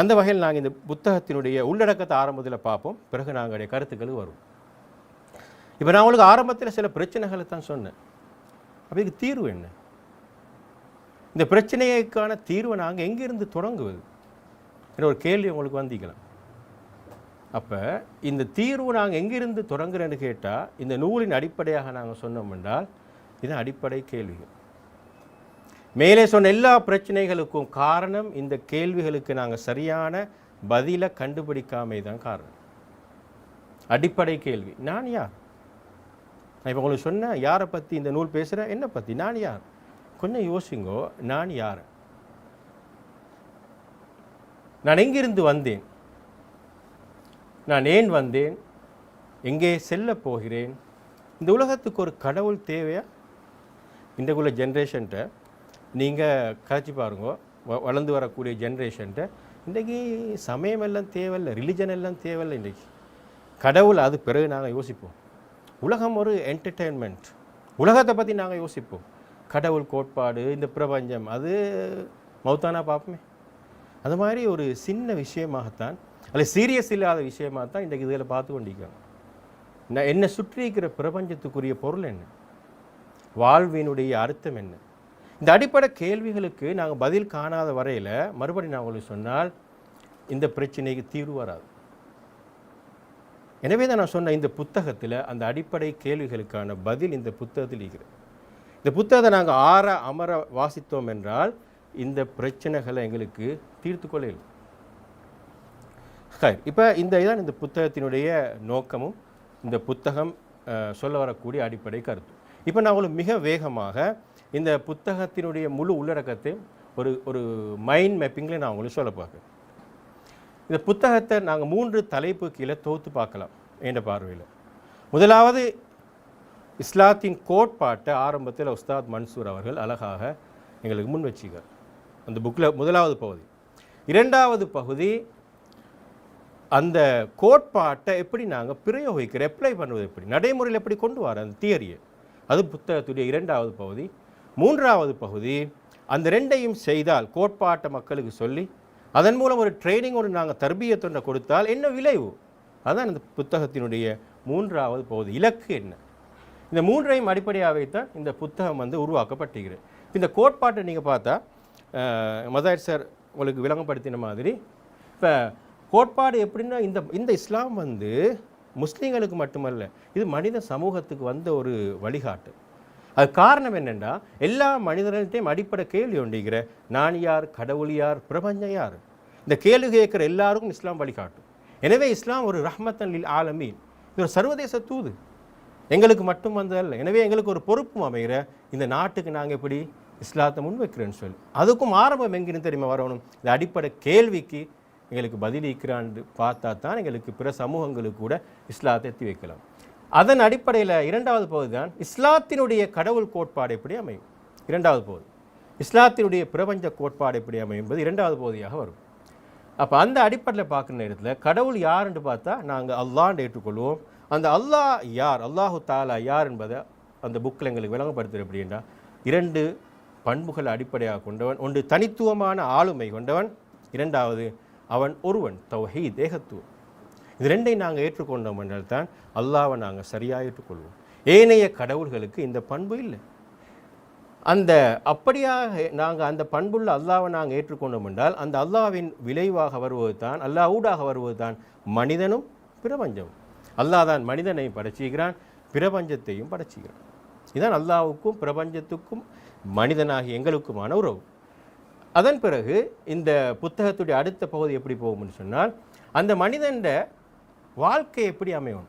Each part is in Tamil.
அந்த வகையில் நாங்கள் இந்த புத்தகத்தினுடைய உள்ளடக்கத்தை ஆரம்பத்தில் பார்ப்போம். பிறகு நாங்களுடைய கருத்துக்களுக்கு வரும் இப்போ நான் உங்களுக்கு ஆரம்பத்தில் சில பிரச்சனைகளை தான் சொன்னேன். அப்போ இதுக்கு தீர்வு என்ன? இந்த பிரச்சனைக்கான தீர்வை நாங்கள் எங்கேருந்து தொடங்குவது? என்ற ஒரு கேள்வி உங்களுக்கு வந்திக்கலாம். அப்போ இந்த தீர்வு நாங்கள் எங்கிருந்து தொடங்குறேன்னு கேட்டால் இந்த நூலின் அடிப்படையாக நாங்கள் சொன்னோம் என்றால் இது அடிப்படை கேள்விகள். மேலே சொன்ன எல்லா பிரச்சனைகளுக்கும் காரணம் இந்த கேள்விகளுக்கு நாங்கள் சரியான பதிலை கண்டுபிடிக்காமை தான் காரணம். அடிப்படை கேள்வி. நான் யார்? நான் இப்போ உங்களுக்கு சொன்னேன் யாரை பற்றி இந்த நூல் பேசுகிறேன் என்ன பற்றி நான் யார்? கொஞ்சம் யோசிங்கோ நான் யார்? நான் எங்கிருந்து வந்தேன்? நான் ஏன் வந்தேன்? எங்கே செல்ல போகிறேன்? இந்த உலகத்துக்கு ஒரு கடவுள் தேவையா? இன்றைக்குள்ள ஜென்ரேஷன்ட்ட நீங்கள் கதைச்சி பாருங்க. வ- வளர்ந்து வரக்கூடிய ஜென்ரேஷன்கிட்ட இன்றைக்கி சமயம் எல்லாம் தேவையில்லை ரிலிஜன் எல்லாம் தேவையில்லை இன்றைக்கி. கடவுள் அது பிறகு நாங்கள் யோசிப்போம். உலகம் ஒரு என்டர்டெயின்மெண்ட் உலகத்தை பற்றி நாங்கள் யோசிப்போம். கடவுள் கோட்பாடு இந்த பிரபஞ்சம் அது மௌத்தானா பார்ப்போமே அது மாதிரி ஒரு சின்ன விஷயமாகத்தான் அல்ல சீரியஸ் இல்லாத விஷயமாக தான் இன்றைக்கு இதில் பார்த்து கொண்டிருக்காங்க. நான் என்னை சுற்றி இருக்கிற பிரபஞ்சத்துக்குரிய பொருள் என்ன? வாழ்வினுடைய அர்த்தம் என்ன? இந்த அடிப்படை கேள்விகளுக்கு நாங்கள் பதில் காணாத வரையில் மறுபடியும் நான் உங்களுக்கு சொன்னால் இந்த பிரச்சனைக்கு தீர்வு வராது. எனவே தான் நான் சொன்ன இந்த புத்தகத்தில் அந்த அடிப்படை கேள்விகளுக்கான பதில் இந்த புத்தகத்தில் இருக்கிறது இந்த புத்தகத்தை நாங்கள் ஆற அமர வாசித்தோம் என்றால் இந்த பிரச்சனைகளை எங்களுக்கு தீர்த்து கொள்ளையில் சரி இப்போ இந்த இதான் இந்த புத்தகத்தினுடைய நோக்கமும் இந்த புத்தகம் சொல்ல வரக்கூடிய அடிப்படை கருத்து இப்போ நான் உங்களுக்கு மிக வேகமாக இந்த புத்தகத்தினுடைய முழு உள்ளடக்கத்தை ஒரு ஒரு மைண்ட் மேப்பிங்கில் நான் உங்களுக்கு சொல்ல பார்க்குறேன். இந்த புத்தகத்தை நாங்கள் மூன்று தலைப்பு கீழே தொகுத்து பார்க்கலாம் என்ற பார்வையில். முதலாவது இஸ்லாத்தின் கோட்பாட்டை ஆரம்பத்தில் உஸ்தாத் மன்சூர் அவர்கள் அழகாக எங்களுக்கு முன் வச்சுக்கார் அந்த புக்கில் முதலாவது பகுதி. இரண்டாவது பகுதி அந்த கோட்பாட்டை எப்படி நாங்கள் பிரயோகிக்கிற அப்ளை பண்ணுவது எப்படி நடைமுறையில் எப்படி கொண்டு வர அந்த தியரியை அது புத்தகத்துடைய இரண்டாவது பகுதி. மூன்றாவது பகுதி அந்த ரெண்டையும் செய்தால் கோட்பாட்டை மக்களுக்கு சொல்லி அதன் மூலம் ஒரு ட்ரைனிங் ஒன்று நாங்கள் தர்பியத்தொன்றை கொடுத்தால் என்ன விளைவு? அதான் இந்த புத்தகத்தினுடைய மூன்றாவது பகுதி. இலக்கு என்ன? இந்த மூன்றையும் அடிப்படையாக வைத்தான் இந்த புத்தகம் வந்து உருவாக்கப்பட்டிருக்கிறது. இந்த கோட்பாட்டை நீங்கள் பார்த்தா மதாயர் சார் உங்களுக்கு விளங்கப்படுத்தின மாதிரி இப்போ கோட்பாடு எப்படின்னா இந்த இந்த இஸ்லாம் வந்து முஸ்லீம்களுக்கு மட்டுமல்ல இது மனித சமூகத்துக்கு வந்த ஒரு வழிகாட்டு. அது காரணம் என்னென்னா எல்லா மனிதர்கள்ட்டையும் அடிப்படை கேள்வி ஒன்றிக்கிற நான் யார் கடவுள் யார் பிரபஞ்சம் யார்? இந்த கேள்வி கேட்குற எல்லாருக்கும் இஸ்லாம் வழிகாட்டும். எனவே இஸ்லாம் ஒரு ரஹ்மத்தன் லில் ஆலமீன். இது ஒரு சர்வதேச தூது. எங்களுக்கு மட்டும் வந்ததல்ல. எனவே எங்களுக்கு ஒரு பொறுப்பும் அமைகிற இந்த நாட்டுக்கு நாங்கள் எப்படி இஸ்லாத்தை முன்வைக்கிறேன்னு சொல்லி. அதுக்கும் ஆரம்பம் எங்கேன்னு தெரியுமா வரணும்? இந்த அடிப்படை கேள்விக்கு எங்களுக்கு பதிலளிக்கிறான்னு பார்த்தா தான் எங்களுக்கு பிற சமூகங்களுக்கு கூட இஸ்லாத்தை எத்தி வைக்கலாம். அதன் அடிப்படையில் இரண்டாவது பகுதி தான் இஸ்லாத்தினுடைய கடவுள் கோட்பாடு எப்படி அமையும்? இரண்டாவது பகுதி. இஸ்லாத்தினுடைய பிரபஞ்ச கோட்பாடு எப்படி அமையும் என்பது இரண்டாவது பகுதியாக வரும். அப்போ அந்த அடிப்படையில் பார்க்குற நேரத்தில் கடவுள் யாருன்னு பார்த்தா நாங்கள் அல்லான்னு ஏற்றுக்கொள்வோம். அந்த அல்லாஹ் யார்? அல்லாஹு தாலா யார் என்பதை அந்த புக்கில் எங்களுக்கு விளங்கப்படுத்துகிற எப்படின்னா இரண்டு பண்புகளை அடிப்படையாக கொண்டவன் ஒன்று தனித்துவமான ஆளுமை கொண்டவன் இரண்டாவது அவன் ஒருவன் தௌஹீத் தேகத்துவம் இது ரெண்டை நாங்கள் ஏற்றுக்கொண்டோம் என்றால் தான் அல்லாவை நாங்கள் சரியாக ஏற்றுக்கொள்வோம். ஏனைய கடவுள்களுக்கு இந்த பண்பு இல்லை. அந்த அப்படியாக நாங்கள் அந்த பண்புள்ள அல்லாவை நாங்கள் ஏற்றுக்கொண்டோம் என்றால் அந்த அல்லாவின் விளைவாக வருவது தான் அல்லாஹ் ஊடாக வருவது தான் மனிதனும் பிரபஞ்சமும். அல்லாஹ் தான் மனிதனை படைச்சிக்கிறான் பிரபஞ்சத்தையும் படைச்சிக்கிறான் இதுதான் அல்லாவுக்கும் பிரபஞ்சத்துக்கும் மனிதனாகி எங்களுக்குமான உறவு. அதன் பிறகு இந்த புத்தகத்துடைய அடுத்த பகுதி எப்படி போகும்னு சொன்னால் அந்த மனிதன்ட வாழ்க்கை எப்படி அமையும்?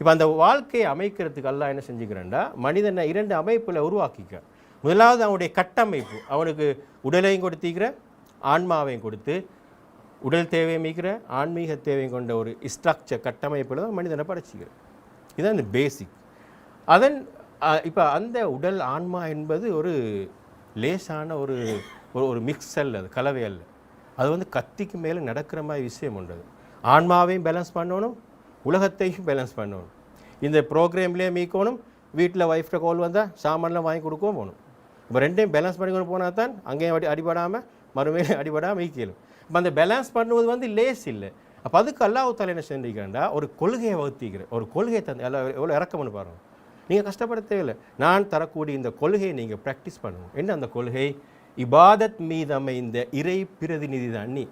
இப்போ அந்த வாழ்க்கையை அமைக்கிறதுக்கு எல்லாம் என்ன செஞ்சுக்கிறேன்டா? மனிதனை இரண்டு அமைப்பில் உருவாக்கிக்க. முதலாவது அவனுடைய கட்டமைப்பு. அவனுக்கு உடலையும் கொடுத்திக்கிற ஆன்மாவையும் கொடுத்து உடல் தேவையை மீக்கிற ஆன்மீக தேவையும் கொண்ட ஒரு ஸ்ட்ரக்சர் கட்டமைப்பில் தான் மனிதனை படைச்சிக்கிறேன். இதுதான் இந்த பேசிக் அதன் இப்போ அந்த உடல் ஆன்மா என்பது ஒரு லேசான ஒரு ஒரு ஒரு மிக்ஸ் அல்ல அது கலவை அல்ல அது வந்து கத்திக்கு மேலே நடக்கிற மாதிரி விஷயம் உண்டு அது. ஆன்மாவையும் பேலன்ஸ் பண்ணணும் உலகத்தையும் பேலன்ஸ் பண்ணணும். இந்த ப்ரோக்ராம்லேயே மீக்கணும் வீட்டில் ஒய்ஃப்ட கால் வந்தால் சாமான்லாம் வாங்கி கொடுக்கவும் போகணும். இப்போ ரெண்டையும் பேலன்ஸ் பண்ணி போனால் தான் அங்கேயும் அடி அடிபடாமல் மறுமையிலும் அடிபடாமல் ஈக்கலும் இப்போ அந்த பேலன்ஸ் பண்ணுவது வந்து லேஸ் இல்லை. அப்போ அதுக்கு அல்லாஹ் தாலா என்ன செஞ்சிருக்கேன்டா ஒரு கொள்கையை வகுத்திக்கிறேன் ஒரு கொள்கையை தந்து எல்லாம் எவ்வளோ இறக்கம்னு பாருங்கள் நீங்கள் கஷ்டப்பட தேவையில்லை. நான் தரக்கூடிய இந்த கொள்கையை நீங்கள் ப்ராக்டிஸ் பண்ணுவோம் என்ன அந்த கொள்கை? இபாதத் மீது அமைந்த இறை பிரதிநிதி தான் நீ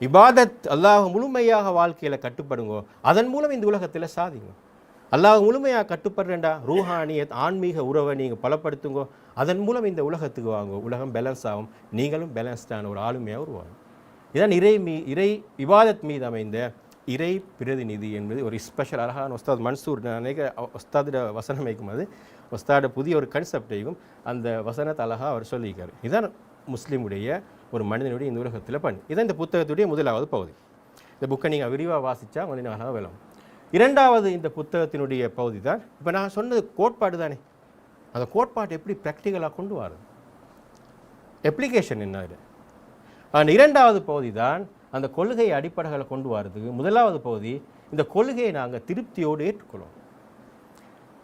இபாதத் அல்லாஹ் முழுமையாக வாழ்க்கையில் கட்டுப்படுங்கோ. அதன் மூலம் இந்த உலகத்தில் சாதிங்க. அல்லாஹ் முழுமையாக கட்டுப்படுறேன்டா. ரூஹானியத் ஆன்மீக உறவை நீங்கள் பலப்படுத்துங்கோ. அதன் மூலம் இந்த உலகத்துக்கு வாங்க. உலகம் பேலன்ஸ் ஆகும். நீங்களும் பேலன்ஸ்டான ஒரு ஆளுமையாக உருவாகும். இதான் இறை மீ இறை இபாதத் மீது அமைந்த இறை பிரதிநிதி என்பது ஒரு ஸ்பெஷல் அழகான உஸ்தாத் மன்சூர். அநேக நினைக்க உஸ்தாதிட வசனம் வைக்கும்போது உஸ்தாட புதிய ஒரு கன்செப்டையும் அந்த வசனத்தை அழகாக அவர் சொல்லியிருக்கார். இதான் முஸ்லீமுடைய ஒரு மனிதனுடைய இந்த உலகத்தில் பண். இதான் இந்த புத்தகத்துடைய முதலாவது பகுதி. இந்த புக்கை நீங்கள் விரிவாக வாசித்தா கொஞ்சம் நல்லா விளங்கும். இரண்டாவது இந்த புத்தகத்தினுடைய பகுதி தான் இப்போ நான் சொன்னது கோட்பாடு தானே. அந்த கோட்பாட்டை எப்படி ப்ராக்டிக்கலாக கொண்டு வரது அப்ளிகேஷன் என்ன இது? அந்த இரண்டாவது பகுதி தான் அந்த கொள்கை அடிப்படைகளை கொண்டு வரதுக்கு முதலாவது பகுதி இந்த கொள்கையை நாங்கள் திருப்தியோடு ஏற்றுக்கொள்வோம்.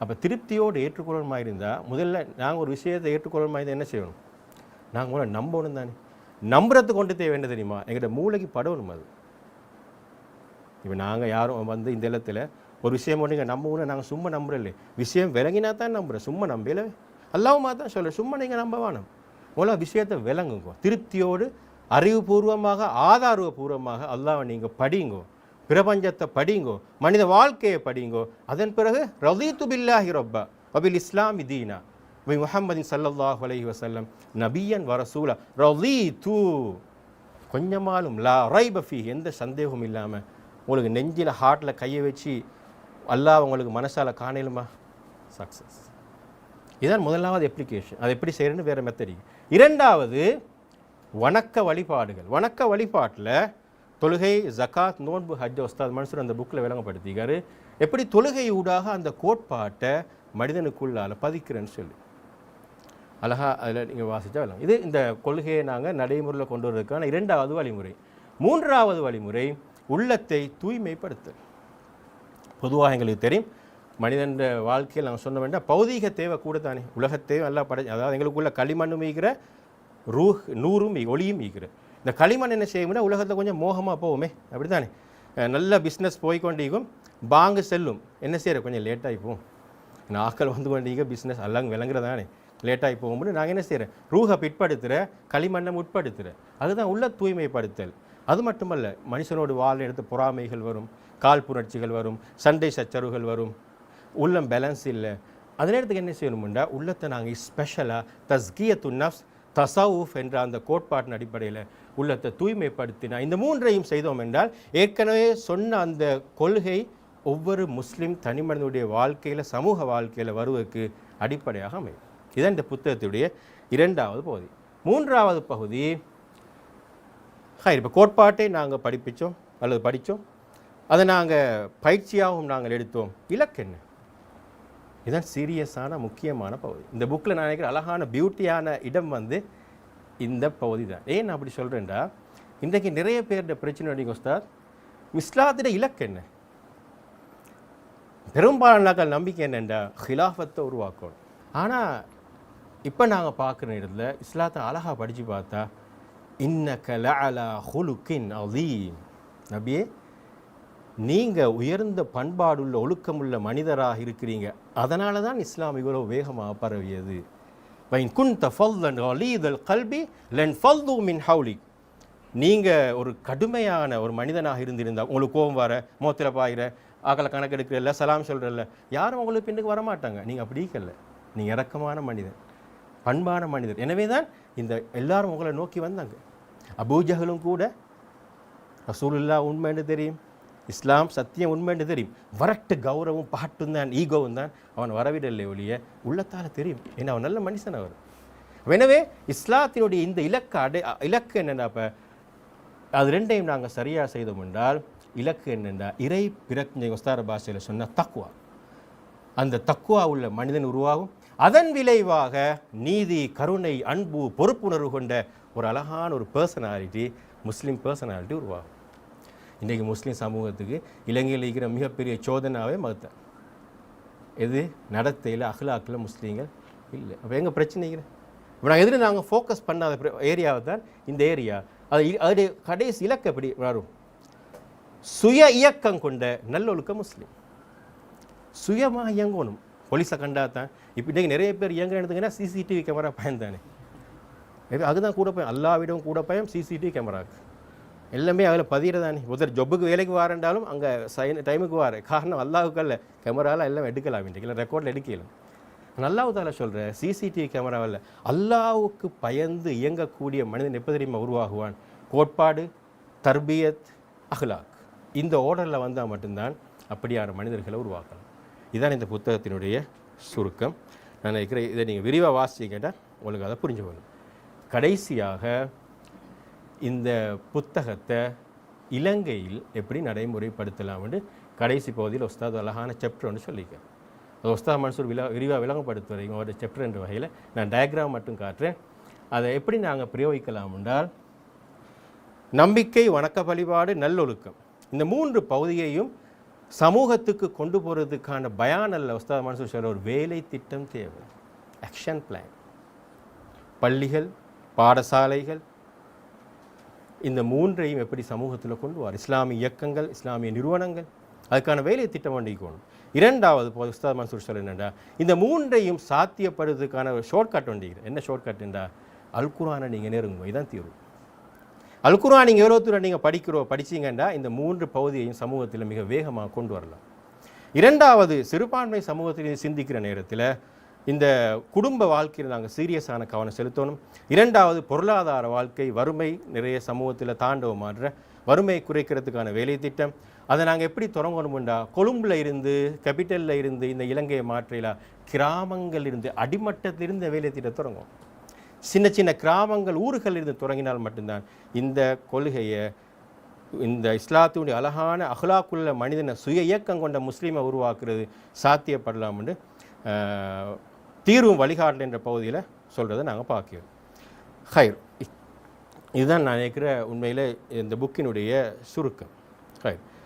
அப்போ திருப்தியோடு ஏற்றுக்கொள்ளணுமா இருந்தால் முதல்ல நாங்கள் ஒரு விஷயத்தை ஏற்றுக்கொள்ளணுமா இருந்தால் என்ன செய்யணும்? நாங்கள் கூட நம்பணும் தானே. நம்புறதுக்கு கொண்டு தேவை என்ன தெரியுமா? எங்கள்கிட்ட மூளைக்கு படணும் அது. இப்போ நாங்கள் யாரும் வந்து இந்த இடத்துல ஒரு விஷயம் ஒன்று நீங்கள் நம்பணும் நாங்கள் சும்மா நம்புறல விஷயம் விளங்கினா தான் நம்புகிறேன் சும்மா நம்பல அல்லாவுமா தான் சொல்ல சும்மா நீங்கள் நம்ப வேணும். மூலம் விஷயத்தை விளங்குங்க. திருப்தியோடு அறிவுபூர்வமாக ஆதாரபூர்வமாக அல்லாவை நீங்கள் படிங்கோ. பிரபஞ்சத்தை படிங்கோ. மனித வாழ்க்கையை படிங்கோ. அதன் பிறகு ரதீத்து பில்லாஹி ரொப்பா. அபில் இஸ்லாம் தீனா. வை முஹம்மதின் சல்லல்லாஹ் அலஹி வசல்லம் நபியன் வரசூலா தூ கொஞ்சமாலும் லா ரைபஃபி எந்த சந்தேகமும் இல்லாமல் உங்களுக்கு நெஞ்சில் ஹார்ட்டில் கையை வச்சு அல்லாஹ் உங்களுக்கு மனசால் காணலுமா? சக்ஸஸ் இதான் முதலாவது அப்ளிகேஷன் அதை எப்படி செய்கிறேன்னு வேறு மெத்தடி இரண்டாவது வணக்க வழிபாடுகள். வணக்க வழிபாட்டில் தொழுகை ஜகாத் நோன்பு ஹஜ் உஸ்தாத் மன்சூர் அந்த புக்கில் விளங்கப்படுத்திக்காரு எப்படி தொழுகை ஊடாக அந்த கோட்பாட்டை மனிதனுக்குள்ளால் பதிக்கிறேன்னு சொல்லி. அழகாக அதில் நீங்கள் வாசித்தா வரலாம் இது இந்த கொள்கையை நாங்கள் நடைமுறையில் கொண்டு வரதுக்கான இரண்டாவது வழிமுறை. மூன்றாவது வழிமுறை உள்ளத்தை தூய்மைப்படுத்தல். பொதுவாக எங்களுக்கு தெரியும் மனிதன் வாழ்க்கையில் நாங்கள் சொன்ன வேண்டாம் பௌதீக தேவை கூட தானே உலகத்தையும் எல்லாம் படை அதாவது எங்களுக்குள்ள களிமண்ணும் ஈகிற ரூஹ் நூறும் ஒளியும் ஈகிற இந்த களிமண் என்ன செய்யும்னா உலகத்தில் கொஞ்சம் மோகமாக போகுமே அப்படி தானே நல்ல பிஸ்னஸ் போய்கொண்டிருக்கும் பாங்கு செல்லும். என்ன செய்கிற கொஞ்சம் லேட்டாகி போகும். ஆக்கள் வந்து கொண்டீங்க பிஸ்னஸ் எல்லாம் விளங்குறதானே. லேட்டாகி போகும்போது நாங்கள் என்ன செய்கிறேன்? ரூஹை பிற்படுத்துகிற களிமண்ணை உட்படுத்துகிற அதுதான் உள்ள தூய்மைப்படுத்தல். அது மட்டுமல்ல மனுஷனோடு வாழ் எடுத்து பொறாமைகள் வரும் கால் புணர்ச்சிகள் வரும் சண்டை சச்சரவுகள் வரும். உள்ளம் பேலன்ஸ் இல்லை. அதே நேரத்துக்கு என்ன செய்யணும்டா உள்ளத்தை நாங்கள் ஸ்பெஷலாக தஸ்கிய நஃப்ஸ் தசவுஃப் என்ற அந்த கோட்பாட்டின் அடிப்படையில் உள்ளத்தை தூய்மைப்படுத்தினா இந்த மூன்றையும் செய்தோம் என்றால் ஏற்கனவே சொன்ன அந்த கொள்கை ஒவ்வொரு முஸ்லீம் தனிமனிதனுடைய வாழ்க்கையில் சமூக வாழ்க்கையில் வருவதற்கு அடிப்படையாக அமையும். இதுதான் இந்த புத்தகத்துடைய இரண்டாவது பகுதி. மூன்றாவது பகுதி இப்போ கோட்பாட்டை நாங்கள் படிப்பிச்சோம் அல்லது படித்தோம் அதை நாங்கள் பயிற்சியாகவும் நாங்கள் எடுத்தோம். இலக்கு என்ன? இதுதான் சீரியஸான முக்கியமான பகுதி. இந்த புக்கில் நான் நினைக்கிற அழகான பியூட்டியான இடம் வந்து இந்த பகுதி தான். ஏன் நான் அப்படி சொல்கிறேன்டா இன்றைக்கு நிறைய பேருடைய பிரச்சனை நீங்கள் உஸ்தாத். இஸ்லாத்திட இலக்கு என்ன? பெரும்பாலான நம்பிக்கை என்னென்றா ஹிலாஃபத்தை உருவாக்கணும். ஆனால் இப்போ நாங்கள் பார்க்குற இடத்துல இஸ்லாத்தை அழகாக படித்து பார்த்தா இன்னக லஅலா ஹுலுக்கின் அதீம் நபியே நீங்கள் உயர்ந்த பண்பாடுள்ள ஒழுக்கமுள்ள மனிதராக இருக்கிறீங்க. அதனால தான் இஸ்லாம் இவ்வளோ வேகமாக பரவியது. வைன் குன் தஃபல்லன் அலீதல் கல்பி லென் ஃபல்து மின் ஹவுலி நீங்கள் ஒரு கடுமையான ஒரு மனிதனாக இருந்திருந்தால் உங்களுக்கு கோபம் வர மோத்தில் பாயிற ஆக்களை கணக்கெடுக்கிறல்ல சலாம் சொல்கிறல்ல யாரும் உங்களுக்கு பின்னுக்கு வரமாட்டாங்க. நீங்கள் அப்படி இருக்கல நீங்கள் இறக்கமான மனிதன். பண்பான மனிதர். எனவே தான் இந்த எல்லாரும் உங்களை நோக்கி வந்தாங்க. அபூஜகளும் கூட ரசூலுல்லா உண்மைன்னு தெரியும் இஸ்லாம் சத்தியம் உண்மைன்னு தெரியும். வரட்டு கௌரவம் பாட்டும் தான் ஈகோவும் தான் அவன் வரவிடலை ஒழிய உள்ளத்தால் தெரியும். ஏன்னா அவன் நல்ல மனுஷன் அவர். எனவே இஸ்லாத்தினுடைய இந்த இலக்கு அடை இலக்கு என்னென்னா இப்போ அது ரெண்டையும் நாங்கள் சரியாக செய்தோம் என்றால் இலக்கு என்னென்னா இறை பிரக்ஞை உஸ்தார பாஷையில் சொன்ன தக்குவா அந்த தக்குவா உள்ள மனிதன் உருவாகும் அதன் விளைவாக நீதி கருணை அன்பு பொறுப்புணர்வு கொண்ட ஒரு அழகான ஒரு பர்சனாலிட்டி முஸ்லீம் பர்சனாலிட்டி உருவாகும். இன்றைக்கு முஸ்லீம் சமூகத்துக்கு இலங்கையில் இருக்கிற மிகப்பெரிய சோதனாவே மதத்தை எது? நடத்தையில் அகலாக்கில் முஸ்லீம்கள் இல்லை. அப்போ எங்கள் பிரச்சனைகள் இப்போ நாங்கள் எதில் நாங்கள் ஃபோக்கஸ் பண்ணாத ஏரியாவை தான் இந்த ஏரியா அது இ- அதோடைய கடைசி இலக்கு எப்படி வரும்? சுய இயக்கம் கொண்ட நல்லொழுக்க முஸ்லீம் சுயமாக இயங்கணும். போலீஸை கண்டா தான் இப்போ இன்றைக்கி நிறைய பேர் இயங்குற எடுத்துங்கன்னா சிசிடிவி கேமரா பயன்தானே அதுதான் கூட பயம் அல்லாவிடம் கூட பயம் சிசிடிவி கேமராவுக்கு எல்லாமே அதில் பதிகிறதானே ஒருத்தர் ஜொப்புக்கு வேலைக்கு வாரண்டாலும் அங்கே சைன் டைமுக்கு வார. காரணம் அல்லாவுக்கு அல்ல. கேமராவில் எல்லாம் எடுக்கலாம் இன்றைக்கு இல்லை ரெக்கார்டில் எடுக்கலாம் அல்லாஹ் தால சொல்கிற சிசிடிவி கேமராவில் அல்லாவுக்கு பயந்து இயங்கக்கூடிய மனிதன் எப்போ தெரியுமா உருவாகுவான்? கோட்பாடு தர்பியத் அஹ்லாக். இந்த ஓர்டரில் வந்தால் மட்டும்தான் அப்படியான மனிதர்களை உருவாக்கலாம். இதுதான் இந்த புத்தகத்தினுடைய சுருக்கம். நான் நினைக்கிறேன் இதை நீங்கள் விரிவாக வாசிச்சிங்கன்னா உங்களுக்கு அதை புரிஞ்சு வரும் கடைசியாக இந்த புத்தகத்தை இலங்கையில் எப்படி நடைமுறைப்படுத்தலாம்னு கடைசி பகுதியில் உஸ்தாத் அழகான சாப்டர் ஒன்று சொல்லியிருக்கேன் அது உஸ்தாத் மன்சூர் விழா விரிவாக விளங்கப்படுத்துவதையும் அவருடைய சாப்டர் என்ற வகையில் நான் டயக்ராம் மட்டும் காட்டுறேன். அதை எப்படி நாங்கள் பிரயோகிக்கலாம் என்றால் நம்பிக்கை வணக்க வழிபாடு நல்லொழுக்கம். இந்த மூன்று பகுதியையும் சமூகத்துக்கு கொண்டு போகிறதுக்கான பயான் அல்ல உஸ்தாத் மனசு சொல்கிற ஒரு வேலை திட்டம் தேவை. ஆக்ஷன் பிளான் பள்ளிகள் பாடசாலைகள் இந்த மூன்றையும் எப்படி சமூகத்தில் கொண்டு வர? இஸ்லாமிய இயக்கங்கள் இஸ்லாமிய நிறுவனங்கள் அதுக்கான வேலை திட்டம் வண்டிக்கணும் இரண்டாவது இப்போ உஸ்தாத் மன்சூர் சொல்ல என்னென்றா இந்த மூன்றையும் சாத்தியப்படுறதுக்கான ஒரு ஷார்ட்கட் வண்டிக்கிறேன் என்ன ஷார்ட்கட்டுண்டா அல்குரானை நீங்கள் நெருங்குங்க இதுதான் தீர்வு. அல்குரா நீங்கள் எவ்வளோ நீங்கள் படிக்கிறோம் படிச்சீங்கன்னா இந்த மூன்று பகுதியையும் சமூகத்தில் மிக வேகமாக கொண்டு வரலாம். இரண்டாவது சிறுபான்மை சமூகத்தில் சிந்திக்கிற நேரத்தில் இந்த குடும்ப வாழ்க்கையில் நாங்கள் சீரியஸான கவனம் செலுத்தணும். இரண்டாவது பொருளாதார வாழ்க்கை வறுமை நிறைய சமூகத்தில் தாண்டவமாடுற வறுமையை குறைக்கிறதுக்கான வேலை திட்டம். அதை நாங்கள் எப்படி தொடங்கணும்டா? கொழும்புல இருந்து கேபிட்டலில் இருந்து இந்த இலங்கையை மாற்றையில் கிராமங்கள் இருந்து அடிமட்டத்திலிருந்து வேலை திட்டம் தொடங்கும் சின்ன சின்ன கிராமங்கள் ஊர்கள் இருந்து தொடங்கினால் மட்டும்தான் இந்த கொள்கையை இந்த இஸ்லாத்தினுடைய அழகான அஹ்லாக்குள்ள மனிதனை சுய இயக்கம் கொண்ட முஸ்லீமை உருவாக்குறது சாத்தியப்படலாம்னு தீர்வும் வழிகாட்டல் என்ற பகுதியில் சொல்கிறத நாங்கள் பார்க்கிறோம். ஹைர் இதுதான் நான் நினைக்கிற உண்மையில் இந்த புக்கினுடைய சுருக்கம். ஹைர்